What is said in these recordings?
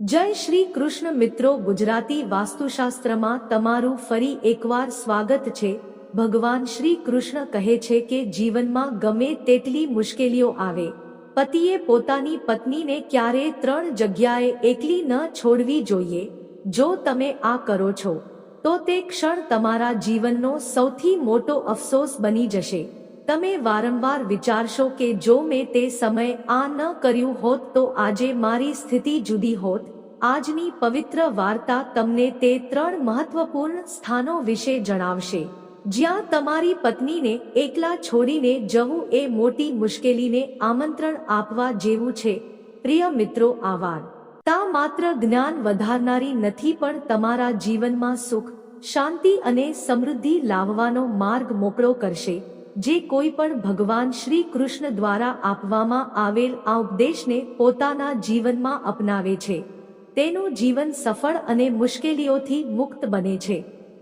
જય શ્રી કૃષ્ણ મિત્રો, ગુજરાતી વાસ્તુશાસ્ત્રમાં તમારું ફરી એકવાર સ્વાગત છે. ભગવાન શ્રી કૃષ્ણ કહે છે કે જીવનમાં ગમે તેટલી મુશ્કેલીઓ આવે, પતિએ પોતાની પત્નીને ક્યારેય ત્રણ જગ્યાએ એકલી ન છોડવી જોઈએ. જો તમે આ કરો છો, તો તે ક્ષણ તમારા જીવનનો સૌથી મોટો અફસોસ બની જશે. તમે વારંવાર વિચારશો કે જો મેં તે સમયે આ ન કર્યું હોત તો આજે મારી સ્થિતિ જુદી હોત. આજની પવિત્ર વાર્તા તમને તે ત્રણ મહત્વપૂર્ણ સ્થાનો વિશે જણાવશે. જ્યાં તમારી પત્નીને એકલા છોડીને જવું એ મોટી મુશ્કેલીને આમંત્રણ આપવા જેવું છે. પ્રિય મિત્રો આવાર તા માત્ર જ્ઞાન વધારનારી નથી પણ તમારા જીવનમાં સુખ, શાંતિ અને સમૃદ્ધિ લાવવાનો માર્ગ મોકળો કરશે. જે કોઈ પણ ભગવાન શ્રી કૃષ્ણ દ્વારા આપવામાં આવેલ આ ઉપદેશને પોતાના જીવનમાં અપનાવે છે. તેનું જીવન સફળ અને મુશ્કેલીઓથી મુક્ત બને છે.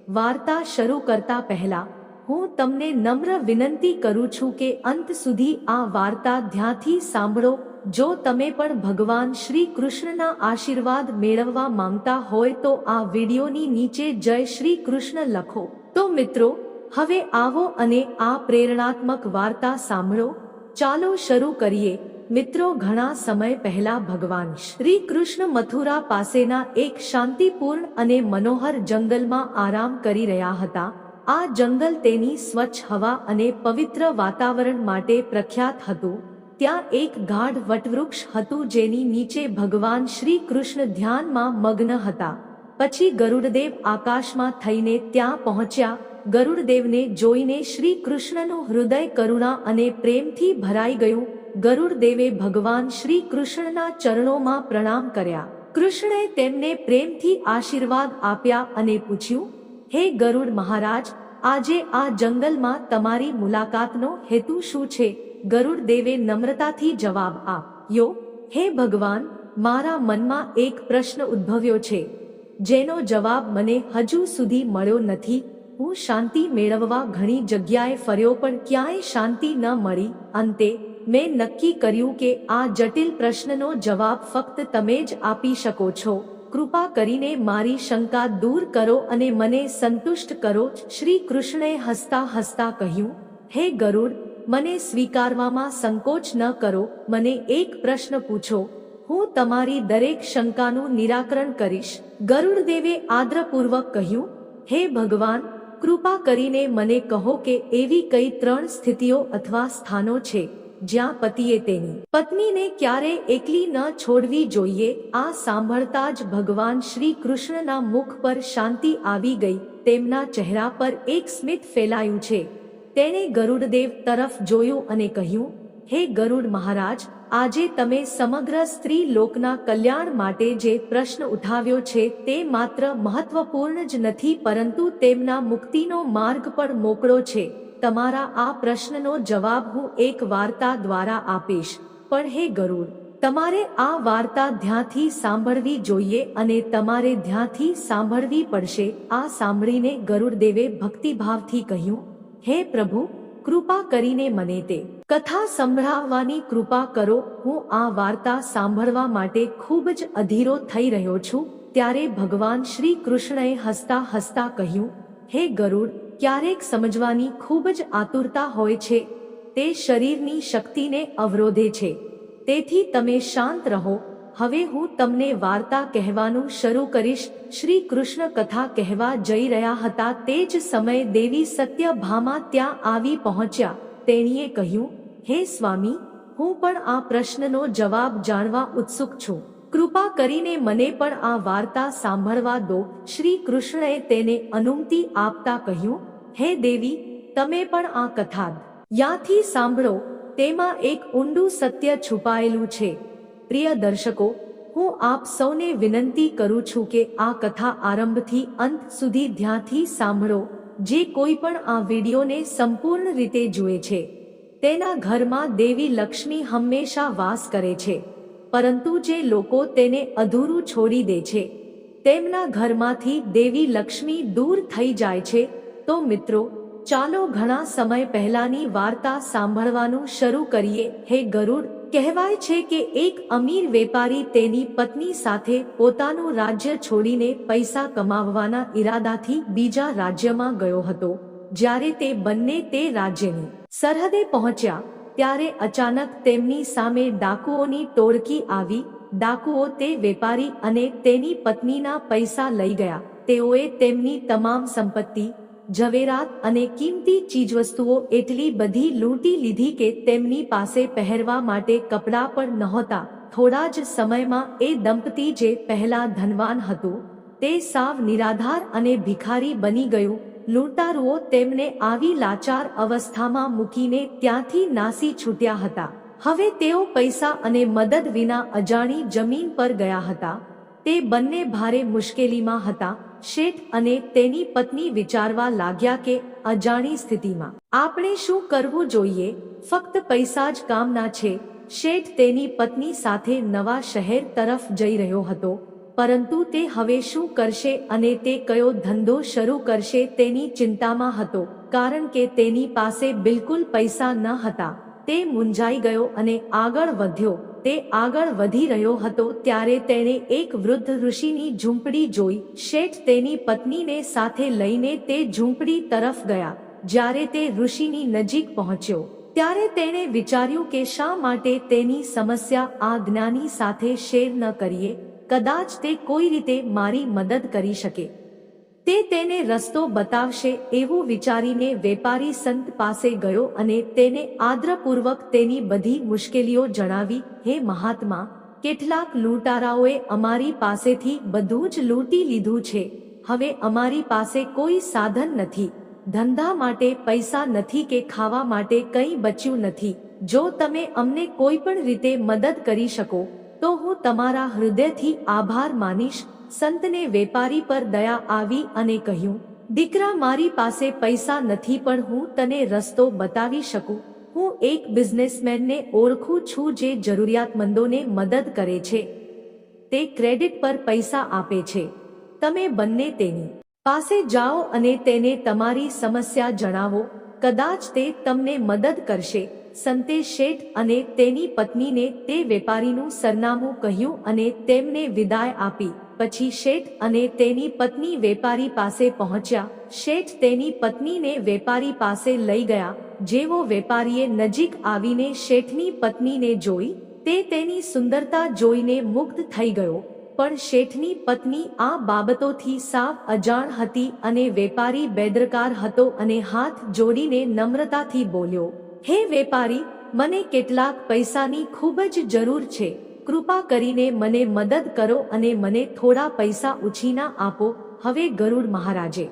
વાર્તા શરૂ કરતા પહેલા, હું તમને નમ્ર વિનંતી કરું છું કે અંત સુધી આ વાર્તા ધ્યાનથી સાંભળો, જો તમે પણ ભગવાન શ્રી કૃષ્ણના આશીર્વાદ મેળવવા માંગતા હોય તો આ વિડીયોની નીચે જય શ્રી કૃષ્ણ લખો. તો મિત્રો હવે આવો અને આ પ્રેરણાત્મક વાર્તા સાંભળો. ચાલો શરૂ કરીએ. મિત્રો, ઘણા સમય પહેલા ભગવાન શ્રી કૃષ્ણ મથુરા પાસેના એક શાંતિપૂર્ણ અને મનોહર જંગલમાં આરામ કરી રહ્યા હતા. આ જંગલ તેની સ્વચ્છ હવા અને પવિત્ર વાતાવરણ માટે પ્રખ્યાત હતું. ત્યાં એક ગાઢ વટવૃક્ષ હતું જેની નીચે ભગવાન શ્રી કૃષ્ણ ધ્યાનમાં મગ્ન હતા. પછી ગરુડદેવ આકાશમાં થઈને ત્યાં પહોંચ્યા. ગરુડદેવને જોઈને શ્રી કૃષ્ણનું હૃદય, કરુણા અને પ્રેમથી ભરાઈ ગયું. ગરુડદેવે ભગવાન શ્રી કૃષ્ણના ચરણોમાં પ્રણામ કર્યા. કૃષ્ણે તેમને પ્રેમથી આશીર્વાદ આપ્યા અને પૂછ્યું, હે ગરુડ મહારાજ, આજે આ જંગલમાં તમારી મુલાકાતનો હેતુ શું છે? ગરુડદેવે નમ્રતાથી જવાબ આપ્યો હે ભગવાન, મારા મનમાં એક પ્રશ્ન ઉદ્ભવ્યો છે, જેનો જવાબ મને હજુ સુધી મળ્યો નથી. હું શાંતિ મેળવવા ઘણી જગ્યાએ ફર્યો પણ ક્યાંય શાંતિ ન મળી. અંતે, મેં નક્કી કર્યું કે આ જટિલ પ્રશ્નનો જવાબ ફક્ત તમે જ આપી શકો છો. કૃપા કરીને મારી શંકા દૂર કરો અને મને સંતુષ્ટ કરો, શ્રી કૃષ્ણે હસતા હસતા કહ્યું. હે ગરુડ, મને સ્વીકારવામાં સંકોચ ન કરો, મને એક પ્રશ્ન પૂછો. હું તમારી દરેક શંકાનું નિરાકરણ કરીશ. ગરુડદેવે આદ્રપૂર્વક કહ્યું. હે ભગવાન કૃપા કરીને મને કહો કે એવી કઈ ત્રણ સ્થિતિઓ અથવા સ્થાનો છે, જ્યાં પતિએ તેની પત્નીને ક્યારેય એકલી ન છોડવી જોઈએ, આ સાંભળતા જ ભગવાન શ્રી કૃષ્ણના મુખ પર શાંતિ આવી ગઈ, તેમના ચહેરા પર એક સ્મિત ફેલાયું છે. તેણે ગરુડદેવ તરફ જોયું અને કહ્યું હે ગરુડ મહારાજ, આજે તમે સમગ્ર સ્ત્રી લોકના કલ્યાણ માટે જે પ્રશ્ન ઉઠાવ્યો છે તે માત્ર મહત્વપૂર્ણ જ નથી, પરંતુ તેમના મુક્તિનો માર્ગ પણ મોકળો છે. તમારા આ પ્રશ્નનો જવાબ હું એક વાર્તા દ્વારા આપીશ. પણ હે ગરુડ, તમારે આ વાર્તા ધ્યાનથી સાંભળવી જોઈએ અને તમારે ધ્યાનથી સાંભળવી પડશે. આ સાંભળીને ગરુડદેવે ભક્તિભાવથી કહ્યું, હે પ્રભુ કૃપા કરીને મને તે કથા સંભળાવવાની કૃપા કરો. હું આ વાર્તા સાંભળવા માટે ખૂબ જ અધીરો થઈ રહ્યો છું. ત્યારે ભગવાન શ્રી કૃષ્ણએ હસતા હસતા કહ્યું, હે ગરુડ, ક્યારેક સમજવાની ખૂબ જ આતુરતા હોય છે. તે શરીરની શક્તિને અવરોધે છે. તેથી તમે શાંત રહો. હવે હું તમને વાર્તા કહેવાનું શરૂ કરીશ. શ્રી કૃષ્ણ કથા કહેવા જઈ રહ્યા હતા. તે જ સમયે દેવી સત્યભામા ત્યાં આવી પહોંચ્યા. તેણીએ કહ્યું, હે સ્વામી, હું પણ આ પ્રશ્નનો જવાબ જાણવા ઉત્સુક છું. કૃપા કરીને મને પણ આ વાર્તા સાંભળવા દો. શ્રી કૃષ્ણએ તેને અનુમતિ આપતા કહ્યું, હે દેવી, તમે પણ આ કથા યાથી સાંભળો. તેમાં એક ઊંડું સત્ય છુપાયેલું છે. પ્રિય દર્શકો, હું આપ સૌને વિનંતી કરું છું કે આ કથા આરંભથી અંત સુધી ધ્યાનથી સાંભળો, જે કોઈ પણ આ વિડીયોને સંપૂર્ણ રીતે જુએ છે. તેના ઘરમાં દેવી લક્ષ્મી હંમેશા વાસ કરે છે, પરંતુ જે લોકો તેને અધૂરું છોડી દે છે, તેમના ઘરમાંથી દેવી લક્ષ્મી દૂર થઈ જાય છે, તો મિત્રો, ચાલો ઘણા સમય પહેલાની વાર્તા સાંભળવાનું શરૂ કરીએ. હે ગરુડ કહેવાય છે કે એક અમીર વેપારી તેની પત્ની સાથે પોતાનું રાજ્ય છોડીને પૈસા કમાવવાના ઈરાદાથી બીજા રાજ્યમાં ગયો હતો. જ્યારે તે બંને તે રાજ્યની સરહદે પહોંચ્યા, ત્યારે અચાનક તેમની સામે ડાકુઓની ટોળકી આવી. ડાકુઓ તે વેપારી અને તેની પત્નીના પૈસા લઈ ગયા. તેઓએ તેમની તમામ સંપત્તિ ઝવેરાત અને કિંમતી ચીજવસ્તુઓ એટલી બધી લૂંટી લીધી કે તેમની પાસે પહેરવા માટે કપડાં પણ નહોતા. થોડા જ સમયમાં એ દંપતી જે પહેલા ધનવાન હતું, તે સાવ નિરાધાર અને ભિખારી બની ગયું. લૂંટારુઓ તેમને આવી લાચાર અવસ્થામાં મૂકીને ત્યાંથી નાસી છૂટ્યા હતા. હવે તેઓ પૈસા અને મદદ વિના અજાણી જમીન પર ગયા હતા. તે બંને ભારે મુશ્કેલીમાં હતા. શેઠ અને તેની પત્ની વિચારવા લાગ્યા કે, અજાણી સ્થિતિમાં આપણે શું કરવું જોઈએ? ફક્ત પૈસા જ કામના છે. શેઠ તેની પત્ની સાથે નવા શહેર તરફ જઈ રહ્યો હતો, પરંતુ તે હવે શું કરશે અને તે કયો ધંધો શરૂ કરશે તેની ચિંતામાં હતો, કારણ કે તેની પાસે બિલકુલ પૈસા ન હતા. તે મૂંઝાઈ ગયો અને આગળ વધ્યો. તે આગળ વધી રહ્યો હતો ત્યારે તેણે એક વૃદ્ધ ઋષિની ઝૂંપડી જોઈ. શેઠ તેની પત્નીને સાથે લઈને તે ઝૂંપડી તરફ ગયા, જ્યારે તે ઋષિની નજીક પહોંચ્યો. ત્યારે તેણે વિચાર્યું કે શા માટે તેની સમસ્યા આ જ્ઞાની સાથે શેર ન કરીએ? કદાચ તે કોઈ રીતે મારી મદદ કરી શકે. તે તેને રસ્તો બતાવશે એવું વિચારીને વેપારી સંત પાસે ગયો અને તેને આદ્રપૂર્વક તેની બધી મુશ્કેલીઓ જણાવી, હે મહાત્મા, કેટલાક લૂંટારાઓએ અમારી પાસેથી બધું જ લૂંટી લીધું છે. હવે અમારી પાસે કોઈ સાધન નથી. ધંધા માટે પૈસા નથી કે ખાવા માટે કંઈ બચ્યું નથી. જો તમે અમને કોઈ પણ રીતે મદદ કરી શકો, તો હું તમારા હૃદયથી આભાર માનીશ. સંતને વેપારી પર દયા આવી અને કહ્યું, દીકરા મારી પાસે પૈસા નથી, પણ હું તને રસ્તો બતાવી શકું. હું એક બિઝનેસમેનને ઓળખું છું જે જરૂરિયાતમંદોને મદદ કરે છે. તે ક્રેડિટ પર પૈસા આપે છે. તમે બંને તેની પાસે જાઓ અને તેને તમારી સમસ્યા જણાવો. કદાચ તે તમને મદદ કરશે. સંતે શેઠ અને તેની પત્નીને તે વેપારીનું સરનામું કહ્યું અને તેમને વિદાય આપી. પછી શેઠ અને તેની પત્ની વેપારી પાસે પહોંચ્યા. શેઠ તેની પત્નીને વેપારી પાસે લઈ ગયા, જેવો વેપારીએ નજીક આવીને શેઠની પત્નીને જોઈ. તે તેની સુંદરતા જોઈને મુગ્ધ થઈ ગયો, પણ શેઠની પત્ની આ બાબતોથી સાવ અજાણ હતી અને વેપારી બેદરકાર હતો અને હાથ જોડીને નમ્રતાથી બોલ્યો, હે વેપારી, મને કેટલાક પૈસાની ખૂબ જ જરૂર છે. કૃપા કરીને મને મદદ કરો અને મને થોડા પૈસા ઉછીના આપો. હવે ગરુડ મહારાજે,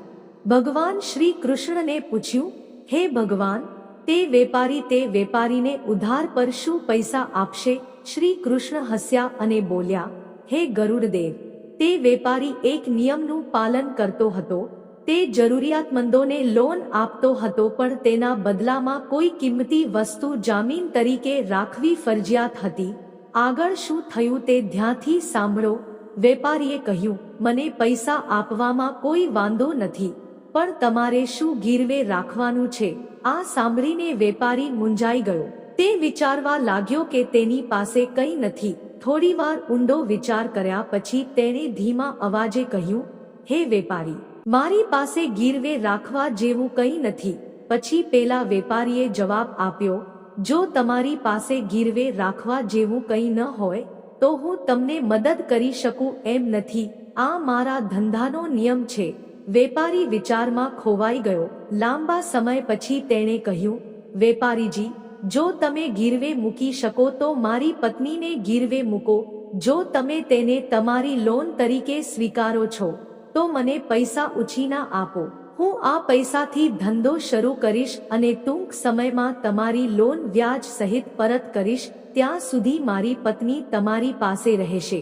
ભગવાન શ્રી કૃષ્ણને પૂછ્યું, હે ભગવાન, તે વેપારી તે વેપારીને ઉધાર પર શું પૈસા આપશે? શ્રી કૃષ્ણ હસ્યા અને બોલ્યા, હે ગરુડદેવ, તે વેપારી એક નિયમનું પાલન કરતો હતો. તે જરૂરિયાતમંદોને લોન આપતો હતો, પણ તેના બદલામાં કોઈ કિંમતી વસ્તુ જામીન તરીકે રાખવી ફરજિયાત હતી. આગળ શું થયું તે ધ્યાનથી સાંભળો. વેપારીએ કહ્યું, મને પૈસા આપવામાં કોઈ વાંધો નથી, પણ તમારે શું ગીરવે રાખવાનું છે? આ સાંભળીને વેપારી મુંજાઈ ગયો. તે વિચારવા લાગ્યો કે તેની પાસે કંઈ નથી. થોડીવાર ઊંડો વિચાર કર્યા પછી તેણે ધીમા અવાજે કહ્યું, હે વેપારી, મારી પાસે ગીરવે રાખવા જેવું કંઈ નથી. પછી પેલા વેપારીએ જવાબ આપ્યો જો તમારી પાસે ગીરવે રાખવા જેવું કંઈ ન હોય, તો હું તમને મદદ કરી શકું એમ નથી. આ મારા ધંધાનો નિયમ છે. વેપારી વિચારમાં ખોવાઈ ગયો. લાંબા સમય પછી તેણે કહ્યું, વેપારીજી, જો તમે ગીરવે મૂકી શકો તો મારી પત્નીને ગીરવે મૂકો. જો તમે તેને તમારી લોન તરીકે સ્વીકારો છો, તો મને પૈસા ઉછીના આપો. હું આ પૈસાથી ધંધો શરૂ કરીશ અને ટૂંક સમયમાં તમારી લોન વ્યાજ સહિત પરત કરીશ, ત્યાં સુધી મારી પત્ની તમારી પાસે રહેશે.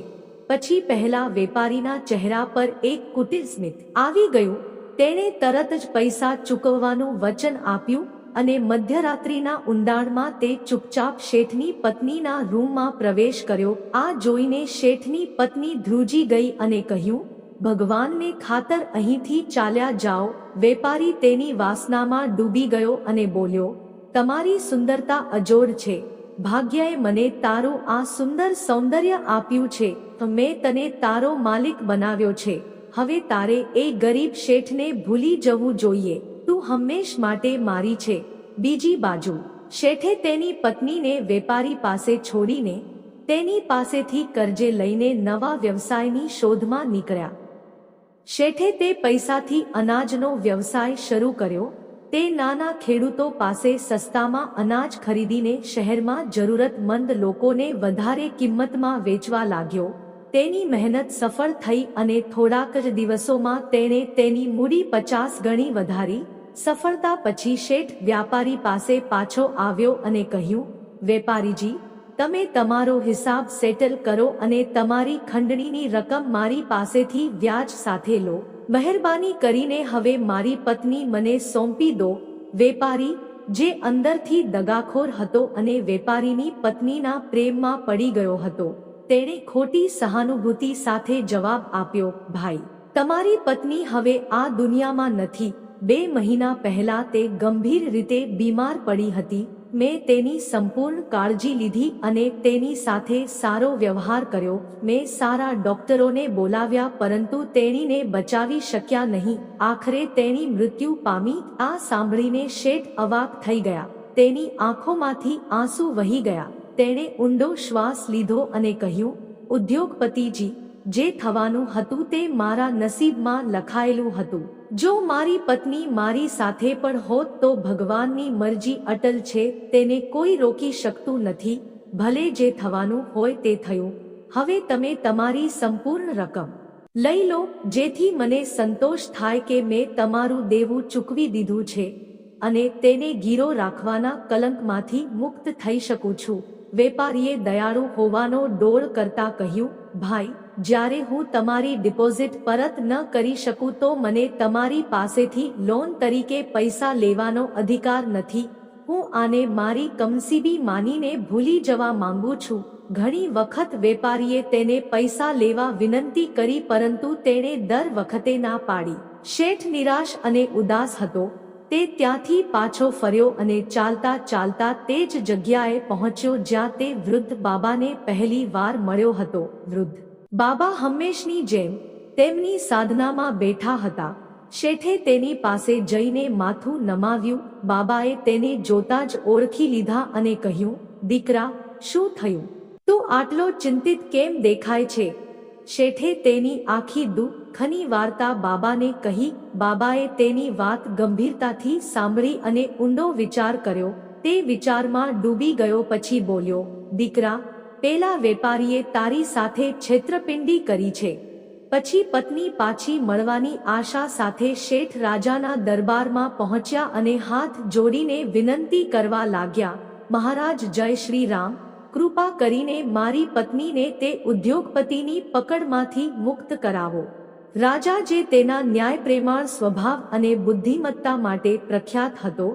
પછી પહેલા વેપારીના ચહેરા પર એક કુટિર સ્મિત આવી ગયું. તેણે તરત જ પૈસા ચૂકવવાનું વચન આપ્યું અને મધ્યરાત્રિના ઊંડાણમાં તે ચૂપચાપ શેઠની પત્નીના રૂમમાં પ્રવેશ કર્યો. આ જોઈને શેઠની પત્ની ધ્રુજી ગઈ અને કહ્યું ભગવાનને ખાતર અહીંથી ચાલ્યા જાઓ. વેપારી તેની વાસનામાં ડૂબી ગયો અને બોલ્યો, તમારી સુંદરતા અજોડ છે. ભાગ્યએ મને તારું આ સુંદર સૌંદર્ય આપ્યું છે. તો મેં તને તારો માલિક બનાવ્યો છે. હવે તારે એ ગરીબ શેઠને ભૂલી જવું જોઈએ. તું હંમેશ માટે મારી છે. બીજી બાજુ, શેઠે તેની પત્નીને વેપારી પાસે છોડીને તેની પાસેથી કરજે લઈને નવા વ્યવસાયની શોધમાં નીકળ્યા. શેઠે તે પૈસાથી અનાજનો વ્યવસાય શરૂ કર્યો. તે નાના ખેડૂતો પાસે સસ્તામાં અનાજ ખરીદીને શહેરમાં જરૂરતમંદ લોકોને વધારે કિંમતમાં વેચવા લાગ્યો. તેની મહેનત સફળ થઈ અને થોડાક જ દિવસોમાં તેણે તેની મૂડી પચાસ ગણી વધારી. સફળતા પછી શેઠ વ્યાપારી પાસે પાછો આવ્યો અને કહ્યું, વેપારીજી તમે તમારો હિસાબ સેટલ કરો અને તમારી ખંડણીની રકમ મારી પાસેથી વ્યાજ સાથે લો. મહેરબાની કરીને હવે મારી પત્ની મને સોંપી દો. વેપારી, જે અંદરથી દગાખોર હતો અને વેપારીની પત્નીના પ્રેમમાં પડી ગયો હતો, તેણે ખોટી સહાનુભૂતિ સાથે જવાબ આપ્યો, ભાઈ, તમારી પત્ની હવે આ દુનિયામાં નથી. બે મહિના પહેલા તે ગંભીર રીતે બીમાર પડી હતી. મેં તેની સંપૂર્ણ કાળજી લીધી અને તેની સાથે સારો વ્યવહાર કર્યો. મેં સારા ડોક્ટરોને બોલાવ્યા પરંતુ તેણીને બચાવી શક્યા નહીં. આખરે તેણી મૃત્યુ પામી. આ સાંભળીને શેઠ અવાક થઈ ગયા. તેની આંખોમાંથી આંસુ વહી ગયા. તેણે ઊંડો શ્વાસ લીધો અને કહ્યું, ઉદ્યોગપતિજી જે થવાનું હતું તે મારા નસીબમાં લખાયેલું હતું. જો મારી પત્ની મારી સાથે પણ હોત તો ભગવાનની મરજી અટલ છે, તેને કોઈ રોકી શકતું નથી. ભલે જે થવાનું હોય તે થયું. હવે તમે તમારી સંપૂર્ણ રકમ લઈ લો, જેથી મને સંતોષ થાય કે મેં તમારું દેવું ચૂકવી દીધું છે અને તેને ગીરો રાખવાના કલંકમાંથી મુક્ત થઈ શકું છું. વેપારીએ દયાળુ હોવાનો ડોળ કરતા કહ્યું ભાઈ, જ્યારે હું તમારી ડિપોઝિટ પરત ન કરી શકું તો મને તમારી પાસેથી લોન તરીકે પૈસા લેવાનો અધિકાર નથી. હું આને મારી કમસીબી માનીને ભૂલી જવા માંગુ છું. ઘણી વખત વેપારીએ તેને પૈસા લેવા વિનંતી કરી પરંતુ તેણે દર વખતે ના પાડી. શેઠ નિરાશ અને ઉદાસ હતો. તે ત્યાંથી પાછો ફર્યો અને ચાલતા ચાલતા તે જ જગ્યાએ પહોંચ્યો જ્યાં તે વૃદ્ધ બાબાને પહેલી વાર મળ્યો હતો. વૃદ્ધ બાબા હંમેશની જેમ તેમની સાધનામાં બેઠા હતા. શેઠે તેની પાસે જઈને માથું નમાવ્યું. બાબાએ તેને જોતા જ ઓળખી લીધા અને કહ્યું, દીકરા, શું થયું? તું આટલો ચિંતિત કેમ દેખાય છે? શેઠે તેની આખી દુઃખની વાર્તા બાબાને કહી, બાબાએ તેની વાત ગંભીરતાથી સાંભળી અને ઊંડો વિચાર કર્યો. તે વિચારમાં ડૂબી ગયો પછી બોલ્યો, દીકરા, પેલા વેપારીએ તારી સાથે છેતરપિંડી કરી છે. પછી પત્ની પાછી મળવાની આશા સાથે શેઠ રાજાના દરબારમાં પહોંચ્યા અને હાથ જોડીને વિનંતી કરવા લાગ્યા, મહારાજ, જય શ્રી રામ. કૃપા કરીને મારી પત્નીને તે ઉદ્યોગપતિની પકડમાંથી મુક્ત કરાવો. રાજા જે તેના ન્યાય પ્રેમાળ સ્વભાવ અને બુદ્ધિમત્તા માટે પ્રખ્યાત હતો,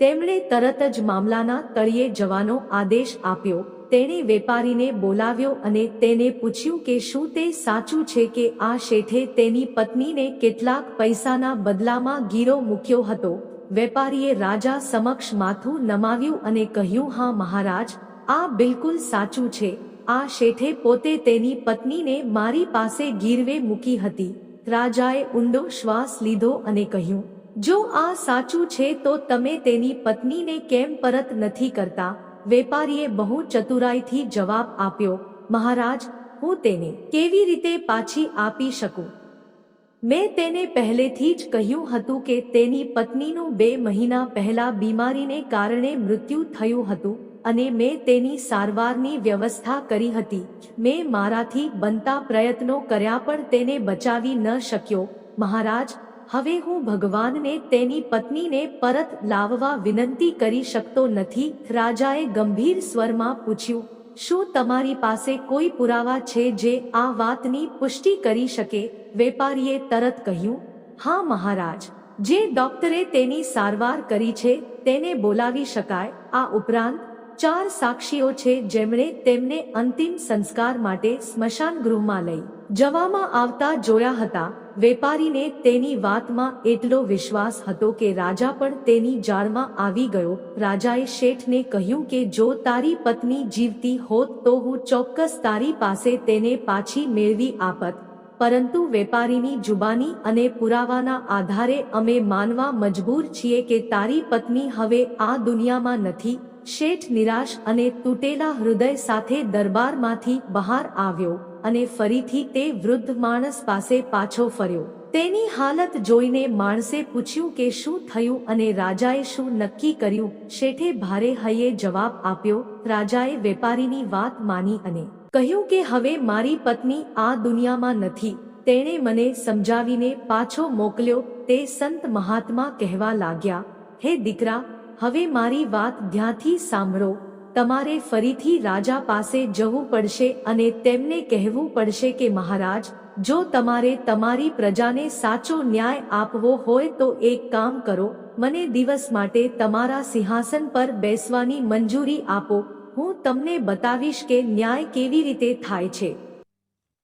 તેમણે તરત જ મામલાના તળિયે જવાનો આદેશ આપ્યો. તેણે વેપારીને બોલાવ્યો અને તેને પૂછ્યું કે શું તે સાચું છે કે આ શેઠે તેની પત્નીને કેટલાક પૈસાના બદલામાં ગીરો મૂક્યો હતો. વેપારીએ રાજા સમક્ષ માથું નમાવ્યું અને કહ્યું, હા મહારાજ આ બિલકુલ સાચું છે. આ શેઠે પોતે તેની પત્નીને મારી પાસે ગીરવે મૂકી હતી. રાજાએ ઊંડો શ્વાસ લીધો અને કહ્યું, જો આ સાચું છે તો તમે તેની પત્નીને કેમ પરત નથી કરતા? વેપારીએ બહુ ચતુરાઈથી જવાબ આપ્યો, મહારાજ, હું તેને કેવી રીતે પાછી આપી શકું? મેં તેને પહેલેથી જ કહ્યું હતું કે તેની પત્નીનું બે મહિના પહેલા બીમારીને કારણે મૃત્યુ થયું હતું. અને મેં તેની સારવારની વ્યવસ્થા કરી હતી. મેં મારાથી બનતા પ્રયત્નો કર્યા પણ તેને બચાવી ન શક્યો. મહારાજ, હવે હું ભગવાનને તેની પત્નીને પરત લાવવા વિનંતી કરી શકતો નથી. રાજાએ ગંભીર સ્વરમાં પૂછ્યું, શું તમારી પાસે કોઈ પુરાવા છે જે આ વાતની પુષ્ટિ કરી શકે? વેપારીએ તરત કહ્યું, હા મહારાજ, જે ડોક્ટરે તેની સારવાર કરી છે તેને બોલાવી શકાય. આ ઉપરાંત ચાર સાક્ષીઓ છે જેમણે તેમને અંતિમ સંસ્કાર માટે સ્મશાન ગૃહમાં લઈ જવામાં આવતા જોયા હતા. વેપારીને તેની વાતમાં એટલો વિશ્વાસ હતો કે રાજા પણ તેની જાળમાં આવી ગયો. રાજાએ શેઠને કહ્યું કે જો તારી પત્ની જીવતી હોત તો હું ચોક્કસ તારી પાસે તેને પાછી મેળવી આપત. પરંતુ વેપારીની જુબાની અને પુરાવાના આધારે અમે માનવા મજબૂર છીએ કે તારી પત્ની હવે આ દુનિયામાં નથી. શેઠ નિરાશ અને તૂટેલા હૃદય સાથે દરબારમાંથી બહાર આવ્યો અને ફરીથી તે વૃદ્ધ માણસ પાસે પાછો ફર્યો. તેની હાલત જોઈને માણસે પૂછ્યું કે શું થયું અને રાજાએ શું નક્કી કર્યું? શેઠે ભારે હૈયે જવાબ આપ્યો, રાજાએ વેપારીની વાત માની અને કહ્યું કે હવે મારી પત્ની આ દુનિયામાં નથી. તેણે મને સમજાવીને પાછો મોકલ્યો. તે સંત મહાત્મા કહેવા લાગ્યા, હે દીકરા હવે મારી વાત ધ્યાંથી સાંભળો. તમારે ફરીથી રાજા પાસે જવું પડશે અને તેમને કહેવું પડશે કે, મહારાજ, જો તમારે તમારી પ્રજાને સાચો ન્યાય આપવો હોય તો એક કામ કરો. મને દિવસ માટે તમારા સિંહાસન પર બેસવાની મંજૂરી આપો. હું તમને બતાવીશ કે ન્યાય કેવી રીતે થાય છે.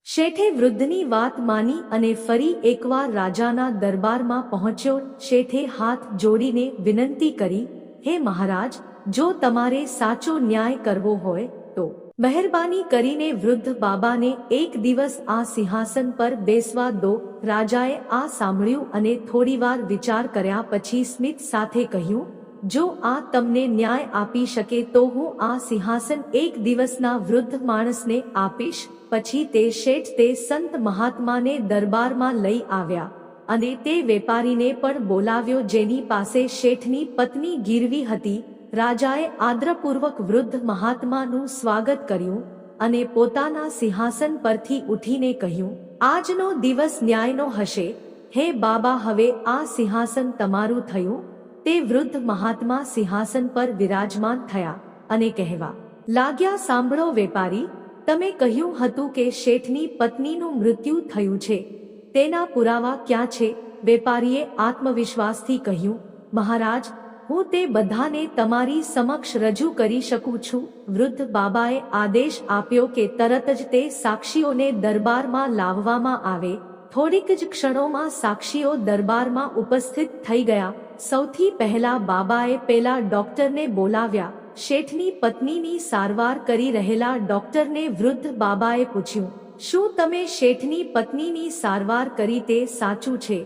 શેઠે વૃદ્ધની વાત માની અને ફરી એકવાર રાજાના દરબારમાં પહોંચ્યો. શેઠે હાથ જોડીને વિનંતી કરી હે મહારાજ, જો તમારે સાચો ન્યાય કરવો હોય તો. મહેરબાની કરીને વૃદ્ધ બાબાને એક દિવસ આ સિંહાસન પર બેસવા દો. રાજાએ આ સાંભળ્યું અને થોડીવાર વિચાર કર્યા પછી સ્મિત સાથે કહ્યું, જો આ તમને ન્યાય આપી શકે તો હું આ સિંહાસન એક દિવસના વૃદ્ધ માણસને આપીશ. પછી તે શેઠ તે સંત મહાત્માને દરબારમાં લઈ આવ્યા. અને તે વેપારીને પણ બોલાવ્યો જેની પાસે શેઠની પત્ની ગીરવી હતી, રાજાએ આદ્રપૂર્વક વૃદ્ધ મહાત્માનું સ્વાગત કર્યું અને પોતાના સિંહાસન પરથી ઉઠીને કહ્યું, આજનો દિવસ ન્યાયનો હશે. હે બાબા, હવે આ સિંહાસન તમારું થયું. તે વૃદ્ધ મહાત્મા સિંહાસન પર વિરાજમાન થયા અને કહેવા, લાગ્યા સાંભળો વેપારી, તમે કહ્યું હતું કે શેઠની પત્નીનું મૃત્યુ થયું છે. તેના પુરાવા ક્યાં છે? વેપારીએ આત્મવિશ્વાસથી કહ્યું, મહારાજ, હું તે બધાને તમારી સમક્ષ રજૂ કરી શકું છું. વૃદ્ધ બાબાએ આદેશ આપ્યો કે તરત જ તે સાક્ષીઓને દરબારમાં લાવવામાં આવે. થોડીક જ ક્ષણોમાં સાક્ષીઓ દરબારમાં ઉપસ્થિત થઈ ગયા. સૌથી પહેલા બાબાએ પેલા ડોક્ટરને બોલાવ્યા. શેઠની પત્નીની સારવાર કરી રહેલા ડોક્ટરને વૃદ્ધ બાબાએ પૂછ્યું શું તમે શેઠની પત્નીની સારવાર કરી તે સાચું છે?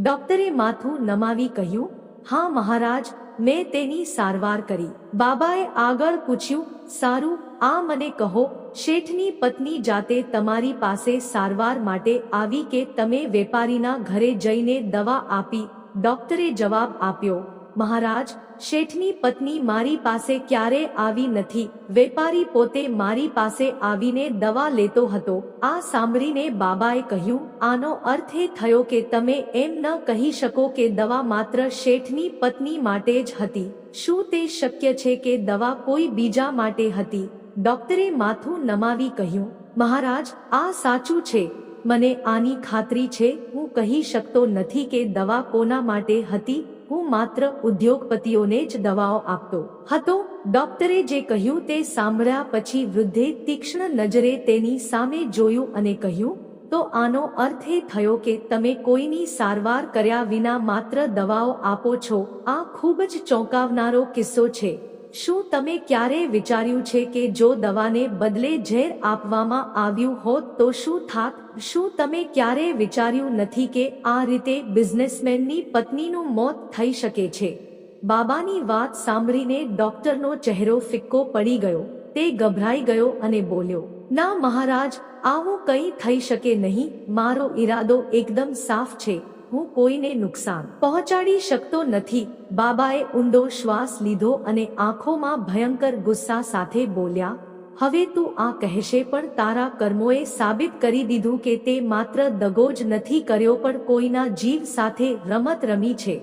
ડોક્ટરે માથું નમાવી કહ્યું, હા મહારાજ, મેં તેની સારવાર કરી. બાબાએ આગળ પૂછ્યું, સારું, આ મને કહો, શેઠની પત્ની જાતે તમારી પાસે સારવાર માટે આવી કે તમે વેપારીના ઘરે જઈને દવા આપી? ડોક્ટરે જવાબ આપ્યો, મહારાજ શેઠની પત્ની મારી પાસે ક્યારે આવી નથી? વેપારી પોતે મારી પાસે આવીને દવા લેતો હતો. આ સાંભળીને બાબાએ કહ્યું, આનો અર્થ એ થયો કે તમે એમ ન કહી શકો કે દવા માત્ર શેઠની પત્ની માટે જ હતી. શું તે શક્ય છે કે દવા કોઈ બીજા માટે હતી? ડોક્ટરે માથું નમાવી કહ્યું, મહારાજ, આ સાચું છે. મને આની ખાતરી છે. હું કહી શકતો નથી કે દવા કોના માટે હતી. હું માત્ર ઉદ્યોગપતિઓને જ દવાઓ આપતો હતો. ડોક્ટરે જે કહ્યું તે સાંભળ્યા પછી વૃદ્ધે તીક્ષ્ણ નજરે તેની સામે જોયું અને કહ્યું, તો આનો અર્થ એ થયો કે તમે કોઈની સારવાર કર્યા વિના માત્ર દવાઓ આપો છો. આ ખૂબ જ ચોંકાવનારો કિસ્સો છે. શું તમે ક્યારેય વિચાર્યું છે કે જો દવાને બદલે ઝેર આપવામાં આવ્યું હોત તો શું થાત? શું તમે ક્યારે વિચાર્યું નથી કે આ રીતે બિઝનેસમેનની પત્નીનું મોત થઈ શકે છે? બાબાની વાત સાંભળીને ડોક્ટરનો ચહેરો ફિક્કો પડી ગયો. તે ગભરાઈ ગયો અને બોલ્યો, ના મહારાજ, આવું કંઈ થઈ શકે નહીં. મારો ઈરાદો એકદમ સાફ છે. હું કોઈને નુકસાન પહોંચાડી શકતો નથી. બાબાએ ઊંડો શ્વાસ લીધો અને આંખોમાં ભયંકર ગુસ્સા સાથે બોલ્યા, હવે તું આ કહેશે પણ તારા કર્મોએ સાબિત કરી દીધું કે તે માત્ર દગો જ નથી કર્યો પણ કોઈના જીવ સાથે રમત રમી છે.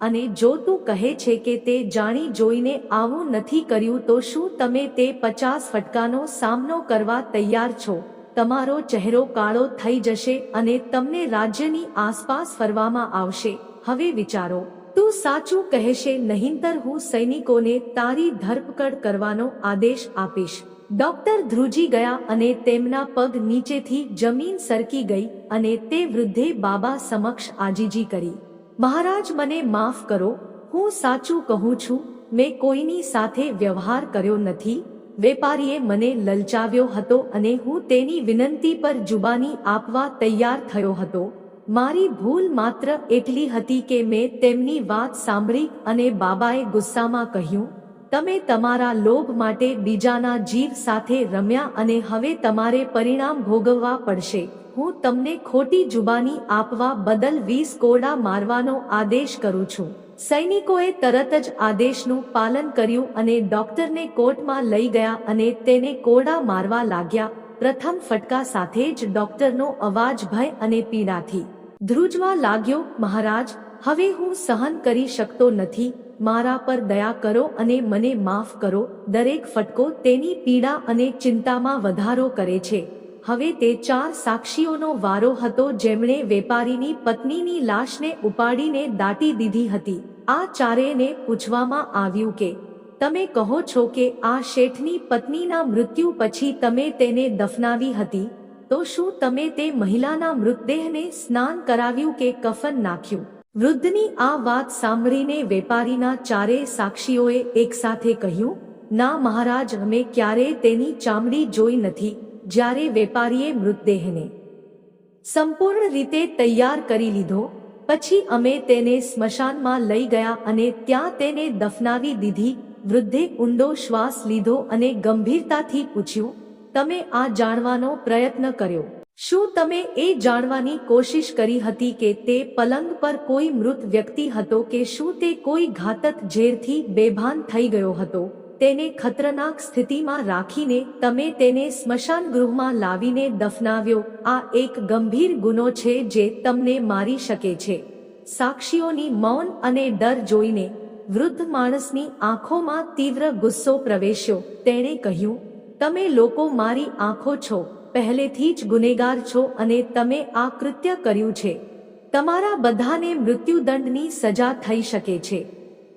અને જો તું કહે છે કે તે જાણી જોઈને આવું નથી કર્યું તો શું તમે તે પચાસ ફટકાનો સામનો કરવા તૈયાર છો? તમારો ચહેરો કાળો થઈ જશે અને તમને રાજ્યની આસપાસ ફરવામાં આવશે. હવે વિચારો, તું સાચું કહેશે નહીંતર હું સૈનિકોને તારી ધરપકડ કરવાનો આદેશ આપીશ. ડોક્ટર ધ્રુજી ગયા અને તેમના પગ નીચેથી જમીન સરકી ગઈ અને તે વૃદ્ધે બાબા સમક્ષ આજીજી કરી. મહારાજ, મને માફ કરો. હું સાચું કહું છું, મેં કોઈની સાથે વ્યવહાર કર્યો નથી. વેપારીએ મને લલચાવ્યો હતો અને હું તેની વિનંતી પર જુબાની આપવા તૈયાર થયો હતો. મારી ભૂલ માત્ર એટલી હતી કે મેં તેમની વાત સાંભળી અને બાબાએ ગુસ્સામાં કહ્યું, તમે તમારા લોભ માટે બીજાના જીવ સાથે રમ્યા અને હવે તમારે પરિણામ ભોગવવા પડશે. હું તમને ખોટી જુબાની આપવા બદલ વીસ કોડા મારવાનો આદેશ કરું છું. સૈનિકોએ તરત જ આદેશનું પાલન કર્યું અને ડોક્ટરને કોર્ટમાં લઈ ગયા અને તેને કોડા મારવા લાગ્યા. પ્રથમ ફટકા સાથે જ ડોક્ટરનો અવાજ ભય અને પીડાથી ધ્રુજવા લાગ્યો, મહારાજ, હવે હું સહન કરી શકતો નથી. મારા પર દયા કરો અને મને માફ કરો. દરેક ફટકો તેની પીડા અને ચિંતામાં વધારો કરે છે. હવે તે ચાર સાક્ષીઓનો વારો હતો જેમણે વેપારીની પત્નીની લાશને ઉપાડીને દાટી દીધી હતી. આ ચારેયને પૂછવામાં આવ્યું કે, તમે કહો છો કે આ શેઠની પત્નીના મૃત્યુ પછી તમે તેને દફનાવી હતી? તો શું તમે તે મહિલાના મૃતદેહને સ્નાન કરાવ્યું કે કફન નાખ્યું? વૃદ્ધની આ વાત સાંભળીને વેપારીના ચારેય સાક્ષીઓએ એકસાથે કહ્યું, ના મહારાજ, અમે ક્યારેય તેની ચામડી જોઈ નથી. જ્યારે વેપારીએ મૃતદેહને સંપૂર્ણ રીતે તૈયાર કરી લીધો, પછી અમે તેને સ્મશાનમાં લઈ ગયા અને ત્યાં તેને દફનાવી દીધી, વૃદ્ધે ઊંડો શ્વાસ લીધો અને ગંભીરતાથી પૂછ્યું, તમે આ જાણવાનો પ્રયત્ન કર્યો? શું તમે એ જાણવાની કોશિશ કરી હતી કે તે પલંગ પર કોઈ મૃત વ્યક્તિ હતો કે શું તે કોઈ ઘાતક ઝેરથી બેભાન થઈ ગયો હતો? તેને ખતરનાક સ્થિતિમાં રાખીને તમે તેને સ્મશાન ગૃહમાં લાવીને દફનાવ્યો. આ એક ગંભીર ગુનો છે જે તમને મારી શકે છે. સાક્ષીઓની મૌન અને ડર જોઈને વૃદ્ધ માણસની આંખોમાં તીવ્ર ગુસ્સો પ્રવેશ્યો. તેણે કહ્યું, તમે લોકો મારી આંખો છો. પહેલેથી જ ગુનેગાર છો અને તમે આ કૃત્ય કર્યું છે. તમારા બધાને મૃત્યુદંડની સજા થઈ શકે છે.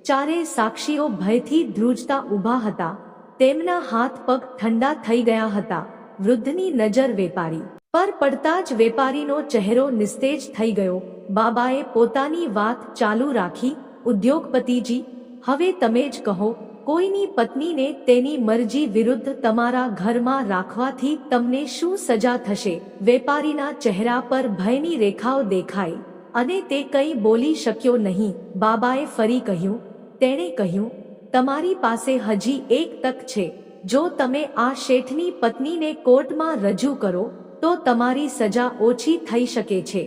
ચારે સાક્ષીઓ ભયથી ધ્રુજતા ઊભા હતા. તેમના હાથ પગ ઠંડા થઈ ગયા હતા. વૃદ્ધની નજર વેપારી. પર પડતા જ વેપારીનો ચહેરો નિસ્તેજ થઈ ગયો. બાબાએ પોતાની વાત ચાલુ રાખી. ઉદ્યોગપતિજી, હવે તમે જ કહો, કોઈની પત્નીને તેની મરજી વિરુદ્ધ તમારા ઘરમાં રાખવાથી તમને શું સજા થશે? વેપારીના ચહેરા પર ભયની રેખાઓ દેખાઈ અને તે કંઈ બોલી શક્યો નહીં. બાબાએ ફરી કહ્યું તેણે કહ્યું, તમારી પાસે હજી એક તક છે. જો તમે આ શેઠની પત્નીને કોર્ટમાં રજૂ કરો, તો તમારી સજા ઓછી થઈ શકે છે.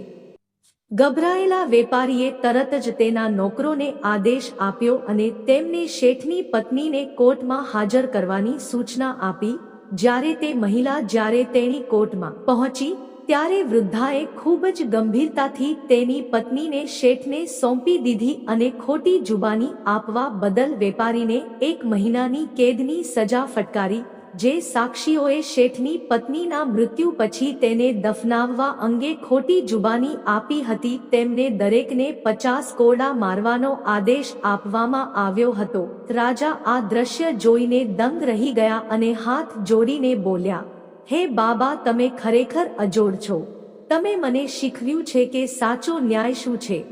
ગભરાયેલા વેપારીએ તરત જ તેના નોકરોને આદેશ આપ્યો અને તેમને શેઠની પત્નીને કોર્ટમાં હાજર કરવાની સૂચના આપી. જ્યારે તે મહિલા જ્યારે તેની કોર્ટમાં પહોંચી ત્યારે વૃદ્ધાએ ખૂબ જ ગંભીરતાથી તેની પત્નીને શેઠને સોંપી દીધી અને ખોટી જુબાની આપવા બદલ વેપારીને એક મહિનાની કેદની સજા ફટકારી, જે સાક્ષીઓએ શેઠની પત્નીના મૃત્યુ પછી તેને દફનાવવા અંગે ખોટી જુબાની આપી હતી, તેમને દરેકને પચાસ કોડા મારવાનો આદેશ આપવામાં આવ્યો હતો. રાજા આ દ્રશ્ય જોઈને દંગ રહી ગયા અને હાથ જોડીને બોલ્યા હે બાબા, તમે ખરેખર અજોડ છો. તમે મને શીખવ્યું છે કે સાચો ન્યાય શું છે.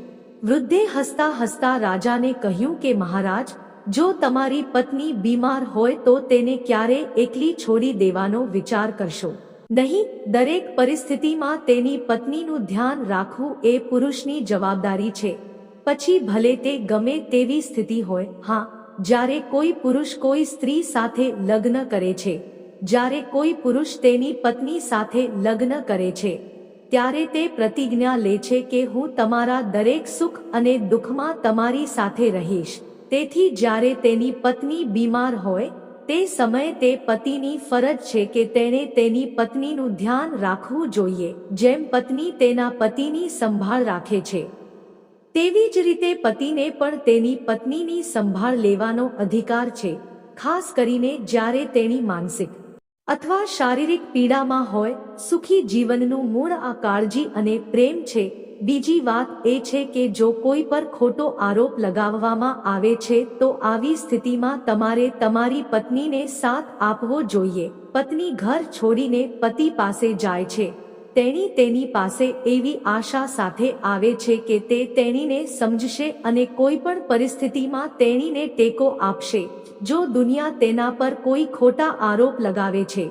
વૃદ્ધે હસતા હસતા રાજાને કહ્યું કે, મહારાજ, જો તમારી પત્ની બીમાર હોય તો તેને ક્યારે એકલી છોડી દેવાનો વિચાર કરશો? નહીં, દરેક પરિસ્થિતિમાં તેની પત્નીનું ધ્યાન રાખવું એ પુરુષની જવાબદારી છે. પછી ભલે તે ગમે તેવી સ્થિતિ હોય, હા, જ્યારે કોઈ પુરુષ કોઈ સ્ત્રી સાથે લગ્ન કરે છે જ્યારે કોઈ પુરુષ તેની પત્ની સાથે લગ્ન કરે છે, ત્યારે તે પ્રતિજ્ઞા લે છે કે હું તમારા દરેક સુખ અને દુઃખમાં તમારી સાથે રહીશ. તેથી જ્યારે તેની પત્ની બીમાર હોય, તે સમયે તે પતિની ફરજ છે કે તેણે તેની પત્નીનું ધ્યાન રાખવું જોઈએ, જેમ પત્ની તેના પતિની સંભાળ રાખે છે. તેવી જ રીતે પતિને પણ તેની પત્નીની સંભાળ લેવાનો અધિકાર છે, ખાસ કરીને જ્યારે તેની માનસિક અથવા શારીરિક પીડામાં હોય, સુખી જીવનનું મૂળ આ કાળજી અને પ્રેમ છે. બીજી વાત એ છે કે જો કોઈ પર ખોટો આરોપ લગાવવામાં આવે છે, તો આવી સ્થિતિમાં તમારે તમારી પત્નીને સાથ આપવો જોઈએ. પત્ની ઘર છોડીને પતિ પાસે જાય છે. તેણી તેની પાસે એવી આશા સાથે આવે છે કે તે તેણીને સમજશે અને કોઈ પણ પરિસ્થિતિમાં તેણીને ટેકો આપશે. જો દુનિયા તેના પર કોઈ ખોટા આરોપ લગાવે છે,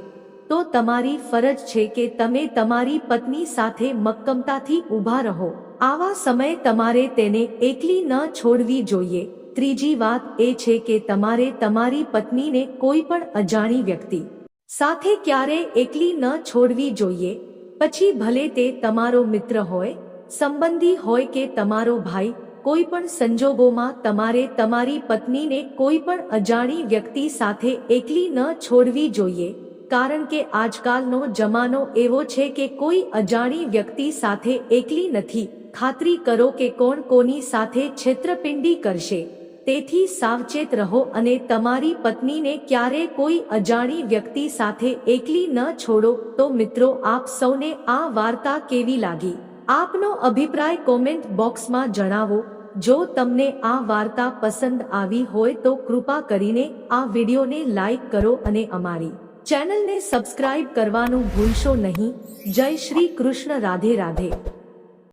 તો તમારી ફરજ છે કે તમે તમારી પત્ની સાથે મક્કમતાથી ઊભા રહો. આવા સમયે તમારે તેને એકલી ન છોડવી જોઈએ. ત્રીજી વાત એ છે કે તમારે તમારી પત્નીને કોઈ પણ અજાણી વ્યક્તિ સાથે ક્યારે એકલી ન છોડવી જોઈએ. પછી ભલે તે તમારો મિત્ર હોય, સંબંધી હોય કે તમારો ભાઈ, કોઈ પણ સંજોગોમાં તમારે તમારી પત્નીને કોઈ પણ અજાણી વ્યક્તિ સાથે એકલી ન છોડવી જોઈએ, કારણ કે આજકાલનો જમાનો એવો છે કે કોઈ અજાણી વ્યક્તિ સાથે એકલી નથી. ખાતરી કરો કે કોણ કોની સાથે છેતરપિંડી કરશે. તેથી સાવચેત રહો અને તમારી પત્નીને ક્યારે કોઈ અજાણી વ્યક્તિ સાથે એકલી ન છોડો. તો મિત્રો, આપ સૌને આ વાર્તા કેવી લાગી? આપનો અભિપ્રાય કોમેન્ટ બોક્સમાં જણાવો. જો તમને આ વાર્તા પસંદ આવી હોય તો કૃપા કરીને આ વિડીયોને લાઈક કરો અને અમારી ચેનલને સબસ્ક્રાઇબ કરવાનું ભૂલશો નહીં. જય શ્રી કૃષ્ણ, રાધે રાધે.